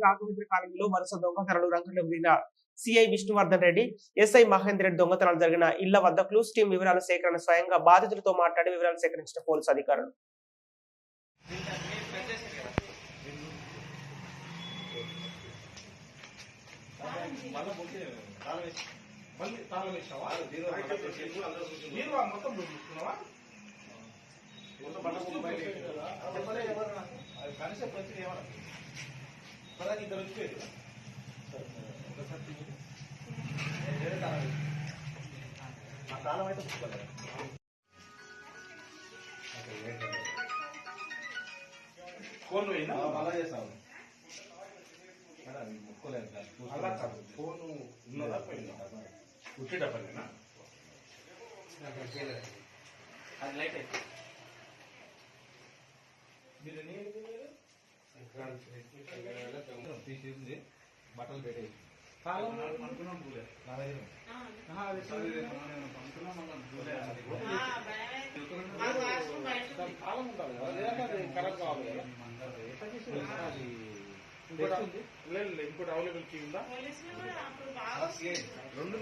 రాఘవేంద్ర కాలనీలో వరుస దొంగతనాలు రంగంలోకి దిగిన సిఐ విష్ణువర్ధన్ రెడ్డి ఎస్ఐ మహేందర్ రెడ్డి దొంగతనాలు జరిగిన ఇళ్ళ వద్ద క్లూస్ టీం వివరాల సేకరణ స్వయంగా బాధితులతో మాట్లాడి వివరాలు సేకరించిన పోలీసు అధికారులు మళ్ళీ పోతే మొత్తం చెప్పలే ఎవరు నాకు. అది ఏమన్నా పదాకి ఇద్దరు వేసి. ఆ తాళం అయితే పుట్టుకోలేదు ఫోన్ పోయిందా మళ్ళా చేస్తాను అలా కాదు ఫోన్ ఉన్నదా పోయిందా? వచ్చేటప్పటినా అది లైట్ అయితే. మీరు? తీసింది. బట్టలు పెట్టేసి. ఉండాలి కరెక్ట్ కావాలి కదా. లేదు లేదు, ఇంకోటి అవైలబిలిటీ ఉందా? రెండు